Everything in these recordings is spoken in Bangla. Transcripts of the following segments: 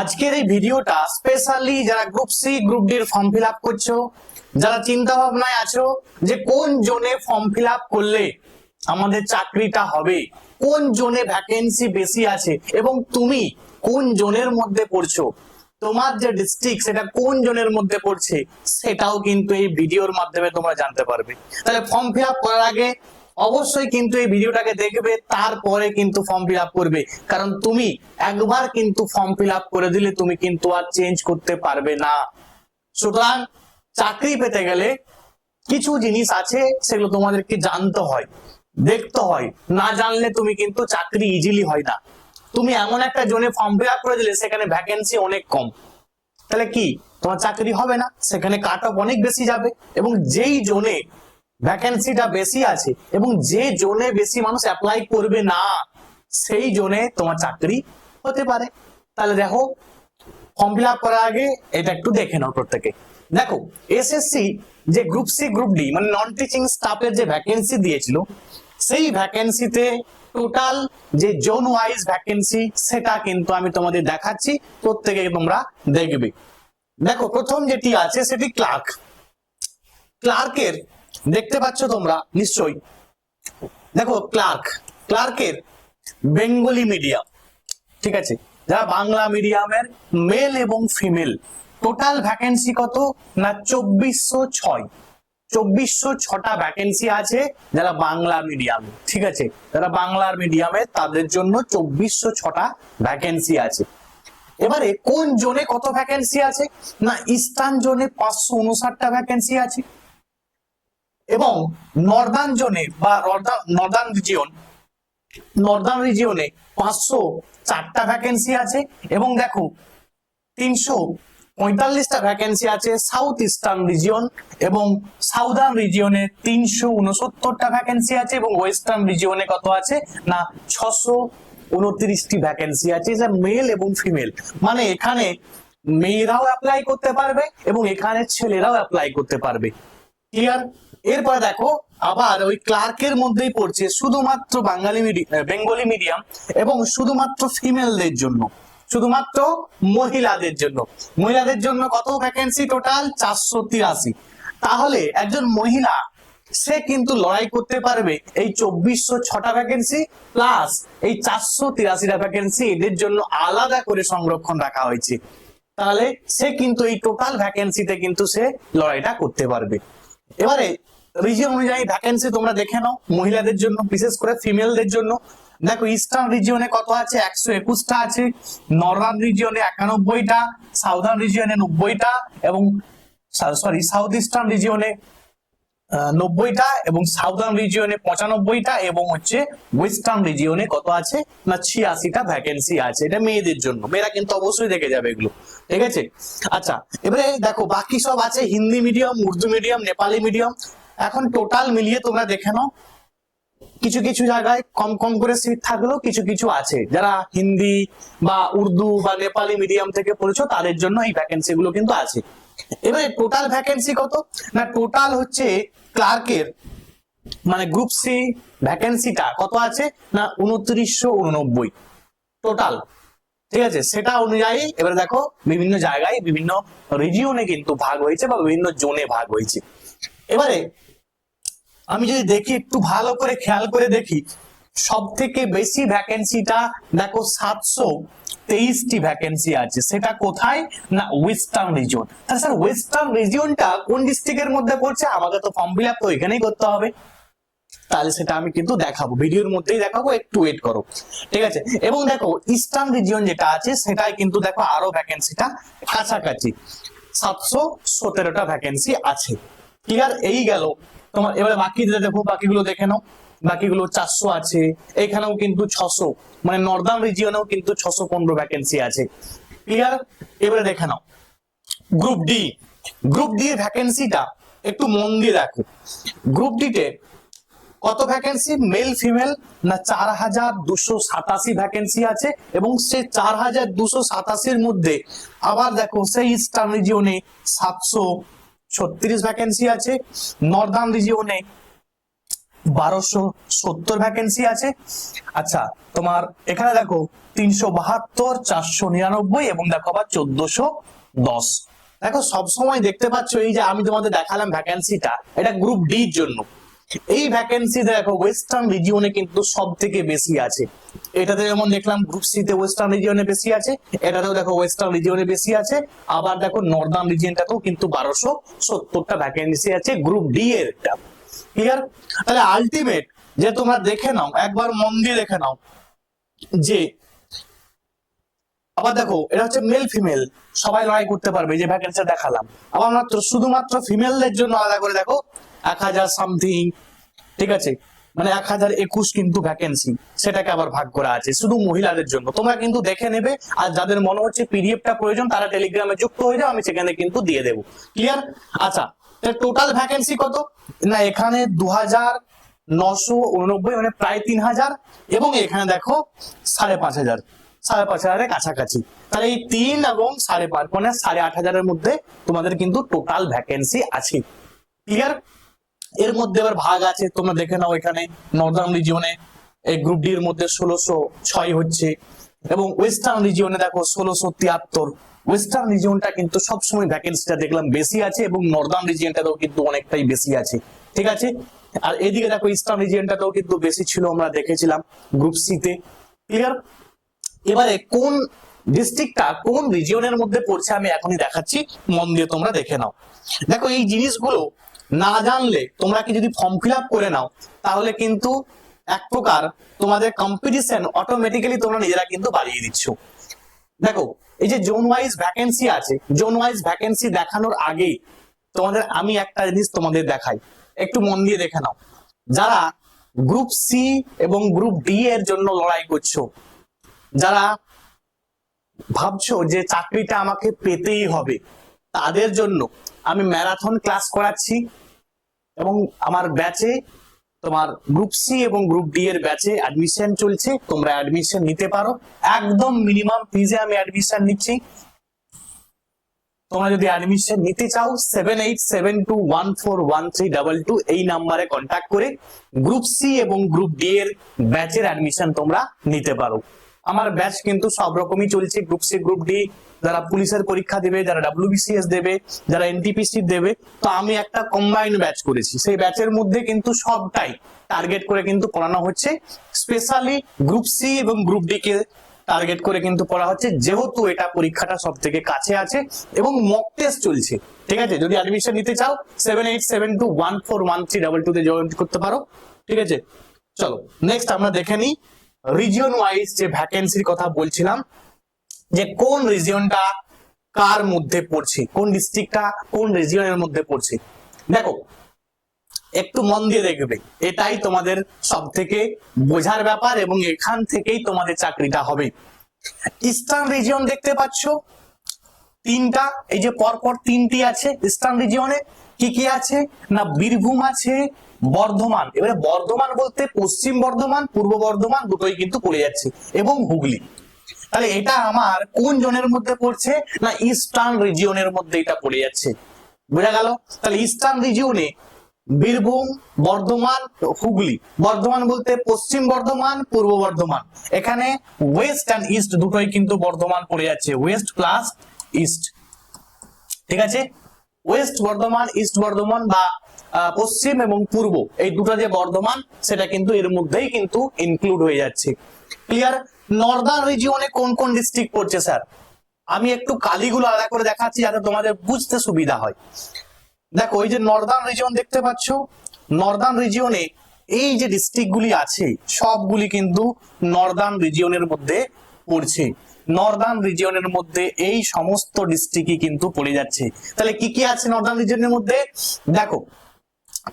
আজকের এই ভিডিওটা স্পেশালি যারা গ্রুপ সি গ্রুপ ডির ফর্ম ফিল আপ করছ, যারা চিন্তা ভাবনায় আছো যে কোন জোনে ফর্ম ফিল আপ করলে আমাদের চাকরিটা হবে, কোন জোনে ভ্যাকেন্সি বেশি আছে এবং তুমি কোন জোনের মধ্যে পড়ছো, তোমার যে ডিস্ট্রিক্ট সেটা কোন জোনের মধ্যে পড়ছে, সেটাও কিন্তু এই ভিডিওর মাধ্যমে তোমরা জানতে পারবে। তাহলে ফর্ম ফিল আপ করার আগে অবশ্যই কিন্তু এই ভিডিওটাকে দেখবে, তারপরে কিন্তু ফর্ম ফিল করবে। কারণ তুমি একবার কিন্তু ফর্ম ফিল করে দিলে তুমি কিন্তু আর চেঞ্জ করতে পারবে না। সুতরাং চাকরি পেতে গেলে কিছু জিনিস আছে, সেগুলো তোমাদেরকে জানতে হয়, দেখতে হয়। না জানলে তুমি কিন্তু চাকরি ইজিলি হয় না। তুমি এমন একটা জোনে ফর্ম ফিল করে দিলে, সেখানে ভ্যাকেন্সি অনেক কম। তাহলে কি? তোমার চাকরি হবে না, সেখানে কাট অফ অনেক বেশি যাবে। এবং যেই জোনে ভ্যাকেন্সিটা বেশি আছে এবং যে জোনে বেশি মানুষ অ্যাপ্লাই করবে না, সেই জোনে তোমার চাকরি হতে পারে। তাহলে দেখো ফর্ম ফিল করার আগে এটা একটু দেখে নাও প্রত্যেকে। দেখো এসএসসি যে গ্রুপ সি গ্রুপ ডি মানে নন টিচিং স্টাফের যে ভ্যাকেন্সি দিয়েছিল, সেই ভ্যাকেন্সিতে টোটাল যে জোন ওয়াইজ ভ্যাকেন্সি সেটা কিন্তু আমি তোমাদের দেখাচ্ছি, প্রত্যেকে তোমরা দেখবে। দেখো, প্রথম যেটি আছে, সেটি ক্লার্ক ক্লার্কের দেখতে পাচ্ছ তোমরা, নিশ্চয়ই। দেখো, ক্লার্ক। ক্লার্কের বেঙ্গলি মিডিয়াম, ঠিক আছে? যারা বাংলা মিডিয়ামের মেল এবং ফিমেল। টোটাল ভ্যাকেন্সি কত? না, চব্বিশশো ছয়। চব্বিশশো ছটা ভ্যাকেন্সি আছে যারা বাংলা মিডিয়ামে, ঠিক আছে? যারা বাংলার মিডিয়ামে, তাদের জন্য চব্বিশশো ছটা ভ্যাকেন্সি আছে। এবারে, কোন জোনে কত ভ্যাকেন্সি আছে? না, ইস্টার্ন জোনে পাঁচশো উনষাটটা ভ্যাকেন্সি আছে। এবং নর্দার্ন জোনে বা নর্দার্ন রিজিয়ন নর্দার্ন রিজিয়নে পাঁচশো চারটা ভ্যাকেন্সি আছে এবং দেখো, তিনশো পঁয়তাল্লিশটা ভ্যাকেন্সি আছে সাউথ ইস্টার্ন রিজিয়ন এবং সাউদার্ন রিজিয়নে তিনশো উনসত্তরটা ভ্যাকেন্সি আছে এবং ওয়েস্টার্ন রিজিয়নে কত আছে? না, ছশো উনত্রিশটি ভ্যাকেন্সি আছে। যা মেল এবং ফিমেল মানে এখানে মেয়েরাও অ্যাপ্লাই করতে পারবে এবং এখানে ছেলেরাও অ্যাপ্লাই করতে পারবে। ক্লিয়ার এরপর দেখো, আবার ওই ক্লার্কের মধ্যেই পড়ছে শুধুমাত্র বাঙালি মিডিয়াম বেঙ্গলি মিডিয়াম এবং শুধুমাত্র ফিমেলদের জন্য, শুধুমাত্র মহিলাদের জন্য। মহিলাদের জন্য কত ভ্যাকেন্সি টোটাল চারশো তিরাশি। তাহলে একজন মহিলা, সে কিন্তু লড়াই করতে পারবে এই চব্বিশশো ছটা ভ্যাকেন্সি প্লাস এই চারশো তিরাশিটা ভ্যাকেন্সি এদের জন্য আলাদা করে সংরক্ষণ রাখা হয়েছে। তাহলে সে কিন্তু এই টোটাল ভ্যাকেন্সিতে কিন্তু সে লড়াইটা করতে পারবে। এবারে রিজিয়ন অনুযায়ী ভ্যাকেন্সি তোমরা দেখে নাও, মহিলাদের জন্য, বিশেষ করে ফিমেলদের জন্য। দেখো ইস্টার্ন রিজিয়নে কত আছে? একশো একুশটা আছে। নর্দার্ন রিজিয়নে একানব্বইটা সাউদার্ন রিজিয়নে নব্বইটা এবং সরি সাউথ ইস্টার্ন রিজিয়নে নব্বইটা এবং সাউদার্ন রিজিয়নে পঁচানব্বইটা এবং হচ্ছে ওয়েস্টার্ন রিজিয়নে কত আছে? না, ছিয়াশিটা ভ্যাকেন্সি আছে। এটা মেয়েদের জন্য। মেয়েরা কিন্তু অবশ্যই দেখে যাবে এগুলো। ঠিক আছে? আচ্ছা এবারে দেখো, বাকি সব আছে Hindi medium Urdu medium Nepali medium এখন টোটাল মিলিয়ে তোমরা দেখে নাও। কিছু কিছু জায়গায় কম কম করে সিট থাকলেও কিছু কিছু আছে। যারা হিন্দি বা উর্দু বা নেপালি মিডিয়াম থেকে পড়েছো, তাদের জন্য এই ভ্যাকেন্সি গুলো কিন্তু আছে। এবারে টোটাল ভ্যাকেন্সি কত? না টোটাল হচ্ছে ক্লার্কের মানে গ্রুপ সি ভ্যাকেন্সিটা কত আছে? না, উনত্রিশশো উননব্বই। টোটাল ঠিক আছে? সেটা অনুযায়ী, এবারে দেখো, বিভিন্ন জায়গায় বিভিন্ন রিজিয়নে কিন্তু ভাগ হয়েছে বা বিভিন্ন জোনে ভাগ হয়েছে। এবারে আমি যদি দেখি, একটু ভালো করে খেয়াল করে দেখি সব থেকে বেশি ভ্যাকেন্সিটা দেখো সাতশো তেইশটি ভ্যাকেন্সি আছে। সেটা কোথায়? না ওয়েস্টার্ন রিজিয়ন তাহলে স্যার ওয়েস্টার্ন রিজিয়নটা কোন ডিস্ট্রিক্টের মধ্যে পড়ছে? আমাকে তো ফর্ম ফিল আপ তো এখানেই করতে হবে। তাহলে সেটা আমি কিন্তু দেখাবো। ভিডিওর মধ্যেই দেখাবো, একটু ওয়েট করো। ঠিক আছে? এবং দেখো ইস্টার্ন রিজিয়ন যেটা আছে, সেটাই কিন্তু দেখো আরও ভ্যাকেন্সিটা কাছাকাছি। সাতশো সতেরোটা ভ্যাকেন্সি আছে। ক্লিয়ার এই গেল। তোমার এবারে বাকি দেখো, বাকিগুলো দেখে নাও। বাকিগুলো চারশো আছে। এখানেও কিন্তু ছশো। মানে নর্দার্ন রিজিয়নেও কিন্তু ছশো পনেরো ভ্যাকেন্সি আছে। ক্লিয়ার এবারে দেখে নাও। গ্রুপ ডি গ্রুপ ডি এর ভ্যাকেন্সিটা একটু মন দিয়ে দেখো। গ্রুপ ডিতে কত ভ্যাকেন্সি মেল ফিমেল না চার হাজার দুশো সাতাশি ভ্যাকেন্সি আছে এবং সেই চার হাজার দুশো সাতাশির মধ্যে আবার দেখো সেই ইস্টার্ন রিজিয়নে সাতশো ছত্রিশ ভ্যাকেন্সি আছে। নর্দার্ন রিজিয়নে বারোশো সত্তর ভ্যাকেন্সি আছে। আচ্ছা তোমার এখানে দেখো, তিনশো বাহাত্তর, চারশো নিরানব্বই এবং দেখো আবার চোদ্দশো দশ। দেখো, সবসময় দেখতে পাচ্ছ এই যে আমি তোমাদের দেখালাম ভ্যাকেন্সিটা এটা গ্রুপ ডির জন্য। এই ভ্যাকেন্সি দেখো ওয়েস্টার্ন রিজিয়নে কিন্তু সব থেকে বেশি আছে। এটাতে যেমন দেখলাম গ্রুপ সি তে ওয়েস্টার্ন রিজিয়নে বেশি আছে, এটাতেও দেখো ওয়েস্টার্ন রিজিয়নে বেশি আছে। আবার দেখো নর্দার্ন রিজিয়নটাতেও কিন্তু বারোশো সত্তরটা ভ্যাকেন্সি আছে গ্রুপ ডি এর। ক্লিয়ার তাহলে আলটিমেট যে তোমরা দেখে নাও, একবার মন দিয়ে দেখে নাও, যে আবার দেখো, এটা হচ্ছে মেল ফিমেল সবাই লড়াই করতে পারবে যে ভ্যাকেন্সি দেখালাম। আবার মাত্র শুধুমাত্র ফিমেলদের জন্য আলাদা করে দেখো এক হাজার সামথিং ঠিক আছে? মানে এক হাজার একুশ কিন্তু ভ্যাকেন্সি সেটাকে আবার ভাগ করা আছে, শুধু মহিলাদের জন্য। তোমরা কিন্তু দেখে নেবে, আর যাদের মনে হচ্ছে পিডিএফটা প্রয়োজন, তারা টেলিগ্রামে যুক্ত হয়ে যাও, আমি সেখানে কিন্তু দিয়ে দেবো। ক্লিয়ার আচ্ছা টোটাল ভ্যাকেন্সি কত? না, এখানে দু হাজার নশো উননব্বই মানে প্রায় তিন হাজার, এবং এখানে দেখো সাড়ে পাঁচ হাজার, সাড়ে পাঁচ হাজারের কাছাকাছি। তাহলে এই তিন এবং সাড়ে পাঁচ মানে সাড়ে আট হাজারের মধ্যে তোমাদের কিন্তু টোটাল ভ্যাকেন্সি আছে। ক্লিয়ার এর মধ্যে এবার ভাগ আছে, তোমরা দেখে নাও এখানে নর্দার্ন রিজিয়নে এই গ্রুপ ডি এর মধ্যে ষোলোশো ছয় হচ্ছে এবং ওয়েস্টার্ন রিজিয়নে দেখো ষোলোশো তিয়াত্তর। ওয়েস্টার্ন রিজিয়নটা কিন্তু সবসময় ভ্যাকেন্সিটা দেখলাম বেশি আছে এবং নর্দার্ন রিজিয়নটাতেও কিন্তু অনেকটাই বেশি আছে, ঠিক আছে? আর এদিকে দেখো ইস্টার্ন রিজিয়নটাতেও কিন্তু বেশি ছিল, আমরা দেখেছিলাম গ্রুপ সি তে। ক্লিয়ার এবারে কোন ডিস্ট্রিক্টটা কোন রিজিয়নের মধ্যে পড়ছে আমি এখনই দেখাচ্ছি, মন দিয়ে তোমরা দেখে নাও। দেখো এই জিনিসগুলো না জানলে তোমরা কি যদি ফর্ম ফিল করে নাও, তাহলে কিন্তু এক প্রকার তোমাদের কম্পিটিশন অটোমেটিক্যালি তোমরা নিজেরা কিন্তু বাড়িয়ে দিচ্ছ। দেখো, এই যে জোন ওয়াইজ ভ্যাকেন্সি আছে জোন ওয়াইজ ভ্যাকেন্সি দেখানোর আগেই তোমাদের আমি একটা জিনিস তোমাদের দেখাই। একটু মন দিয়ে দেখে নাও। যারা গ্রুপ সি এবং গ্রুপ ডি এর জন্য লড়াই করছ, যারা ভাবছ যে চাকরিটা আমাকে পেতেই হবে, তাদের জন্য আমি ম্যারাথন ক্লাস করাচ্ছি। এবং আমার ব্যাচে তোমার গ্রুপ সি এবং গ্রুপ ডি এর ব্যাচে অ্যাডমিশন চলছে, তোমরা অ্যাডমিশন নিতে পারো। একদম মিনিমাম ফিজে আমি অ্যাডমিশন নিচ্ছি। তোমরা যদি অ্যাডমিশন নিতে চাও seven eight seven two one four one three double two এই নাম্বারে কন্ট্যাক্ট করে গ্রুপ সি এবং গ্রুপ ডি এর ব্যাচের অ্যাডমিশন তোমরা নিতে পারো। আমার ব্যাচ কিন্তু সব রকমই চলছে গ্রুপ সি গ্রুপ ডি যারা পুলিশের পরীক্ষা দেবে, যারা ডাব্লিউবিসিএস দেবে, যারা এনটিপিসি দেবে, তো আমি একটা কম্বাইন্ড ব্যাচ করেছি। সেই ব্যাচের মধ্যে কিন্তু সবটাই টার্গেট করে কিন্তু পড়ানো হচ্ছে। স্পেশালি গ্রুপ সি এবং গ্রুপ ডি কে টার্গেট করে কিন্তু পড়া হচ্ছে, যেহেতু এটা পরীক্ষাটা সব থেকে কাছে আছে এবং মক টেস্ট চলছে। ঠিক আছে? যদি অ্যাডমিশন নিতে চাও seven eight seven two one four one three double two তে জয়েন করতে পারো। ঠিক আছে? চলো নেক্সট আমরা দেখে নিই রিজিয়ন ওয়াইজ যে ভ্যাকেন্সির কথা বলছিলাম, যে কোন রিজিয়নটা কার মধ্যে পড়ছে, কোন ডিস্ট্রিক্টটা কোন রিজিয়নের মধ্যে পড়ছে। দেখো, একটু মন দিয়ে দেখবে, এটাই তোমাদের সব থেকে বোঝার ব্যাপার এবং এখান থেকেই তোমাদের চাকরিটা হবে। ইস্টার্ন রিজিয়ন দেখতে পাচ্ছ, তিনটা, এই যে পরপর তিনটি আছে ইস্টার্ন রিজিয়নে কি কি আছে? না, বীরভূম আছে, বর্ধমান। এবারে বর্ধমান বলতে পশ্চিম বর্ধমান, পূর্ব বর্ধমান দুটোই কিন্তু পড়ে যাচ্ছে, এবং হুগলি। তাহলে এটা আমার কোন জোনের মধ্যে পড়ছে? না, ইস্টার্ন রিজিয়নের মধ্যে এটা পড়ে যাচ্ছে। বোঝা গেল? তাহলে ইস্টার্ন রিজিয়নে বীরভূম, বর্ধমান, হুগলি। বর্ধমান বলতে পশ্চিম বর্ধমান, পূর্ব বর্ধমান। এখানে ওয়েস্ট অ্যান্ড ইস্ট দুটোই কিন্তু বর্ধমান পড়ে যাচ্ছে, ওয়েস্ট প্লাস ইস্ট। ঠিক আছে? ওয়েস্ট বর্ধমান, ইস্ট বর্ধমান বা পশ্চিম এবং পূর্ব, এই দুটো যে বর্ধমান, সেটা কিন্তু এর মধ্যেই কিন্তু ইনক্লুড হয়ে যাচ্ছে। ক্লিয়ার নর্দার্ন রিজিয়নে কোন কোন ডিস্ট্রিক্ট পড়ছে স্যার আমি একটু কালিগুলো আলাদা করে দেখাচ্ছি যাতে তোমাদের বুঝতে সুবিধা হয়। দেখো ওই যে নর্দার্ন রিজিয়ন দেখতে পাচ্ছ নর্দার্ন রিজিয়নে এই যে ডিস্ট্রিক্ট গুলি আছে, সবগুলি কিন্তু নর্দার্ন রিজিয়নের মধ্যে পড়ছে। নর্দার্ন রিজিয়নের মধ্যে এই সমস্ত ডিস্ট্রিক্টই কিন্তু পড়ে যাচ্ছে। তাহলে কি কি আছে নর্দার্ন রিজিয়নের মধ্যে? দেখো,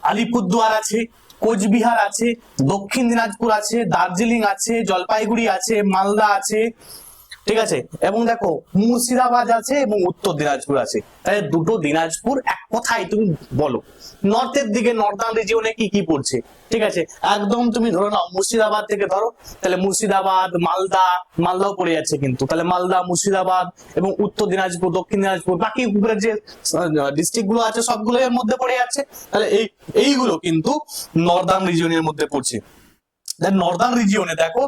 আলিপুরদুয়ার আছে, কোচবিহার আছে, দক্ষিণ দিনাজপুর আছে, দার্জিলিং আছে, জলপাইগুড়ি আছে, মালদা আছে ঠিক আছে? এবং দেখো, মুর্শিদাবাদ আছে এবং উত্তর দিনাজপুর আছে। তাহলে দুটো দিনাজপুর এক কথায় তুমি বলো, নর্থের দিকে, নর্দার্ন রিজিয়নে কি কি পড়ছে? ঠিক আছে? একদম তুমি ধরো নাও, মুর্শিদাবাদ থেকে ধরো, তাহলে মুর্শিদাবাদ, মালদা, মালদাও পড়ে যাচ্ছে কিন্তু। তাহলে মালদা, মুর্শিদাবাদ এবং উত্তর দিনাজপুর, দক্ষিণ দিনাজপুর, বাকি উপরের যে ডিস্ট্রিক্টগুলো আছে সবগুলো এর মধ্যে পড়ে যাচ্ছে। তাহলে এই, এইগুলো কিন্তু নর্দার্ন রিজিয়নের মধ্যে পড়ছে। নর্দার্ন রিজিয়নে দেখো,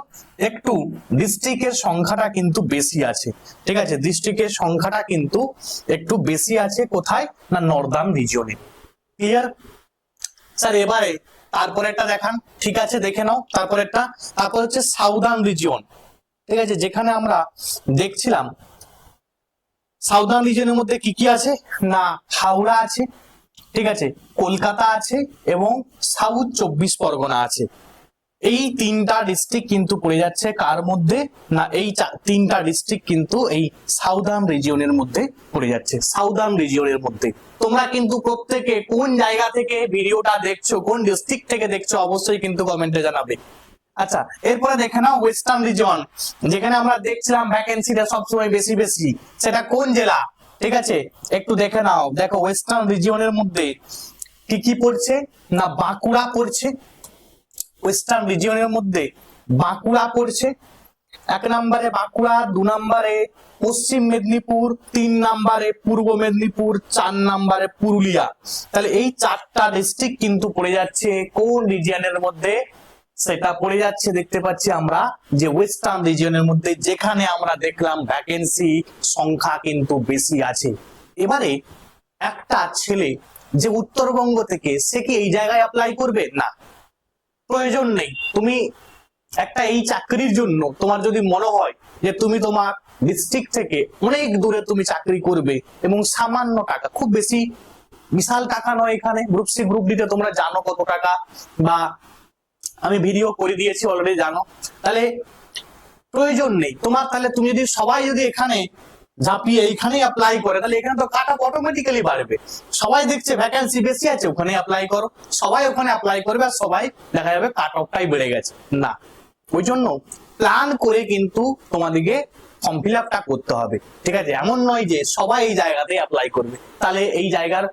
একটু ডিস্ট্রিক্টের সংখ্যাটা কিন্তু বেশি আছে। ঠিক আছে? ডিস্ট্রিক্টের সংখ্যাটা কিন্তু একটু বেশি আছে কোথায়? না নর্দার্ন রিজিয়নে ক্লিয়ার স্যার এবারে তারপরে একটা দেখান। ঠিক আছে, দেখে নাও। তারপরেরটা, তারপর হচ্ছে সাউদার্ন রিজিয়ন ঠিক আছে? যেখানে আমরা দেখছিলাম সাউদার্ন রিজিয়নের মধ্যে কি কি আছে? না, হাওড়া আছে। ঠিক আছে? কলকাতা আছে এবং সাউথ চব্বিশ পরগনা আছে। এই তিনটা ডিস্ট্রিক্ট কিন্তু পড়ে যাচ্ছে। কার মধ্যে? না, এই তিনটা ডিস্ট্রিক্ট কিন্তু এই সাউদার্ন রিজিয়নের মধ্যে পড়ে যাচ্ছে। সাউদার্ন রিজিয়নের মধ্যে। তোমরা কিন্তু প্রত্যেকে কোন জায়গা থেকে ভিডিওটা দেখছ, কোন ডিস্ট্রিক্ট থেকে দেখছ, অবশ্যই কিন্তু কমেন্টে জানাবে। আচ্ছা এরপরে দেখে নাও ওয়েস্টার্ন রিজন যেখানে আমরা দেখছিলাম ভ্যাকেন্সিটা সবসময় বেশি বেশি। সেটা কোন জেলা? ঠিক আছে, একটু দেখে নাও। দেখো ওয়েস্টার্ন রিজিয়নের মধ্যে কি কি পড়ছে? না, বাঁকুড়া পড়ছে ওয়েস্টার্ন রিজিয়নের মধ্যে বাঁকুড়া পড়ছে। এক নম্বরে বাঁকুড়া, দু নম্বরে পশ্চিম মেদিনীপুর, তিন নম্বরে পূর্ব মেদিনীপুর, চার নম্বরে পুরুলিয়া। তাহলে এই চারটা ডিস্ট্রিক্ট কিন্তু পড়ে যাচ্ছে কোন রিজিয়নের মধ্যে? সেটা পড়ে যাচ্ছে, দেখতে পাচ্ছি আমরা যে ওয়েস্টার্ন রিজিয়নের মধ্যে যেখানে আমরা দেখলাম ভ্যাকেন্সি সংখ্যা কিন্তু বেশি আছে। এবারে একটা ছেলে যে উত্তরবঙ্গ থেকে, সে কি এই জায়গায় অ্যাপ্লাই করবে? না। প্রয়োজন নেই। তুমি একটা এই চাকরির জন্য তোমার যদি মনে হয় যে তুমি তোমার ডিস্ট্রিক্ট থেকে অনেক দূরে তুমি চাকরি করবে এবং সামান্য টাকা, খুব বেশি বিশাল টাকা নয় এখানে গ্রুপ সি গ্রুপ ডিতে তোমরা জানো কত টাকা বা আমি ভিডিও করে দিয়েছি অলরেডি জানো। তাহলে প্রয়োজন নেই। তোমার তাহলে তুমি যদি সবাই যদি এখানে ঝাঁপিয়ে এইখানেই অ্যাপ্লাই করে, তাহলে এখানে তো কাট অটোমেটিক্যালি বাড়বে। সবাই দেখছে ভ্যাকেন্সি বেশি আছে ওখানে অ্যাপ্লাই করো। সবাই ওখানে অ্যাপ্লাই করবে আর সবাই দেখা যাবে কাট অফটাই বেড়ে গেছে। না, ওই জন্য প্ল্যান করে কিন্তু তোমাদেরকে ফর্ম ফিল আপটা করতে হবে। ঠিক আছে? এমন নয় যে সবাই এই জায়গাতে অ্যাপ্লাই করবে। তাহলে এই জায়গার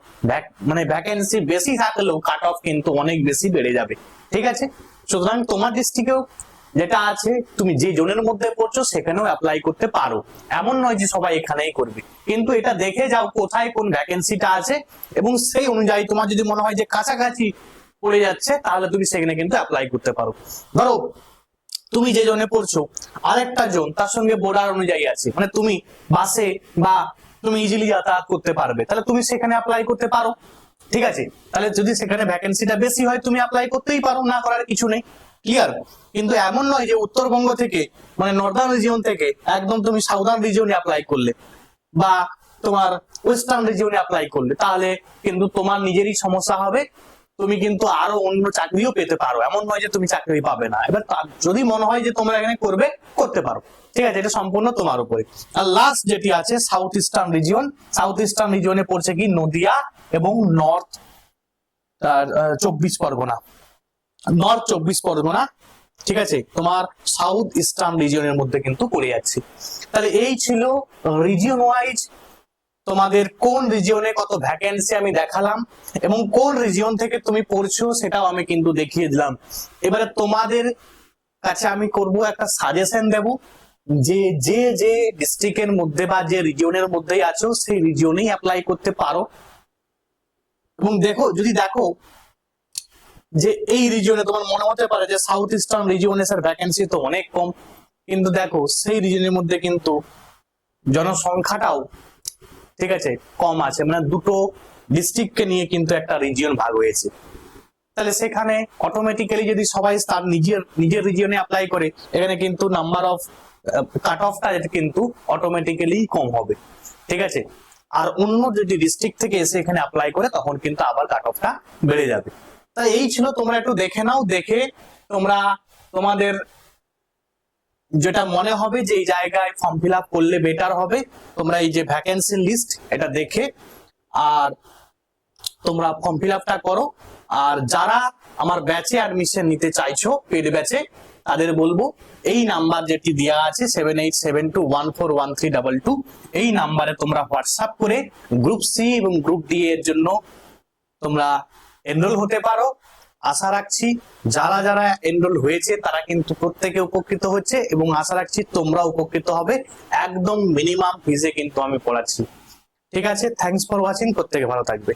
মানে ভ্যাকেন্সি বেশি থাকলেও কাট অফ কিন্তু অনেক বেশি বেড়ে যাবে। ঠিক আছে? সুতরাং তোমার ডিস্ট্রিক্টেও যেটা আছে, তুমি যে জোনের মধ্যে পড়ছো, সেখানেও অ্যাপ্লাই করতে পারো। এমন নয় যে সবাই এখানেই করবে। কিন্তু এটা দেখে যাও কোথায় কোন ভ্যাকেন্সিটা আছে, এবং সেই অনুযায়ী তোমার যদি মনে হয় যে কাছাকাছি পড়ে যাচ্ছে, তাহলে তুমি সেখানে কিন্তু অ্যাপ্লাই করতে পারো। ধরো, তুমি যে জোনে পড়ছো, আরেকটা জোন তার সঙ্গে বর্ডার অনুযায়ী আছে। মানে তুমি বাসে বা তুমি ইজিলি যাতায়াত করতে পারবে। তাহলে তুমি সেখানে অ্যাপ্লাই করতে পারো। ঠিক আছে? তাহলে যদি সেখানে ভ্যাকেন্সিটা বেশি হয়, তুমি অ্যাপ্লাই করতেই পারো। না করার কিছু নেই। ক্লিয়ার কিন্তু এমন নয় যে উত্তরবঙ্গ থেকে মানে নর্দার্ন রিজিয়ন থেকে একদম তুমি সাউদার্ন রিজিয়নে অ্যাপ্লাই করলে বা তোমার ওয়েস্টার্ন রিজিয়নে অ্যাপ্লাই করলে তাহলে কিন্তু তোমার নিজেরই সমস্যা হবে। তুমি কিন্তু আরও অন্য চাকরিও পেতে পারো। এমন নয় যে তুমি চাকরি পাবে না। এবার যদি মনে হয় যে তোমরা এখানে করবে করতে পারো। ঠিক আছে এটা সম্পূর্ণ তোমার উপরে। আর লাস্ট যেটি আছে south eastern region south eastern রিজিয়নে পড়ছে কি নদিয়া এবং নর্থ চব্বিশ পরগনা। নর্থ চব্বিশ পরগনা, ঠিক আছে? তোমার সাউথ ইস্টার্ন রিজিয়নের মধ্যে কিন্তু পড়ে যাচ্ছে। তাহলে এই ছিল রিজিয়ন ওয়াইজ তোমাদের কোন রিজিয়নে কত ভ্যাকেন্সি আমি দেখালাম এবং কোন রিজিয়ন থেকে তুমি পড়ছো সেটাও আমি কিন্তু দেখিয়ে দিলাম। এবারে তোমাদের কাছে আমি করব একটা সাজেশন দেব যে যে যে ডিস্ট্রিক্টের মধ্যে বা যে রিজিয়নের মধ্যেই আছো সেই রিজিয়নেই অ্যাপ্লাই করতে পারো। এবং দেখো, যদি দেখো যে এই রিজিয়নে তোমার মনে হতে পারে যে সাউথ ইস্টার্ন রিজিয়নে স্যার ভ্যাকেন্সি তো অনেক কম। কিন্তু দেখো, সেই রিজিয়নের মধ্যে কিন্তু জনসংখ্যাটাও ঠিক আছে, কম আছে। মানে দুটো ডিস্ট্রিক্টকে নিয়ে কিন্তু একটা রিজিয়ন ভাগ হয়েছে। তাহলে সেখানে অটোমেটিক্যালি যদি সবাই তার নিজের নিজের রিজিয়নে অ্যাপ্লাই করে, এখানে কিন্তু নাম্বার অফ কাট অফটা কিন্তু অটোমেটিক্যালি কম হবে। ঠিক আছে? আর অন্য যদি ডিস্ট্রিক্ট থেকে এসে এখানে অ্যাপ্লাই করে, তখন কিন্তু আবার কাট অফটা বেড়ে যাবে। তাই এই ছিল, তোমরা একটু দেখে নাও, দেখে তোমরা তোমাদের যেটা মনে হবে যে এই জায়গায় ফর্ম ফিল করলে বেটার হবে, তোমরা এই যে ভ্যাকেন্সি লিস্ট এটা দেখে আর তোমরা ফর্ম ফিল করো। আর যারা আমার ব্যাচে অ্যাডমিশন নিতে চাইছো পেড ব্যাচে তাদের বলব, এই নাম্বার যেটি দেওয়া আছে seven eight seven two one four one three double two এই নাম্বারে তোমরা হোয়াটসঅ্যাপ করে গ্রুপ সি এবং গ্রুপ ডি এর জন্য তোমরা এনরোল হতে পারো। আশা রাখছি যারা যারা এনরোল হয়েছে, তারা কিন্তু প্রত্যেকে উপকৃত হচ্ছে এবং আশা রাখছি তোমরা উপকৃত হবে। একদম মিনিমাম ফিজে কিন্তু আমি পড়াচ্ছি। ঠিক আছে? থ্যাংকস ফর ওয়াচিং প্রত্যেকে ভালো থাকবে।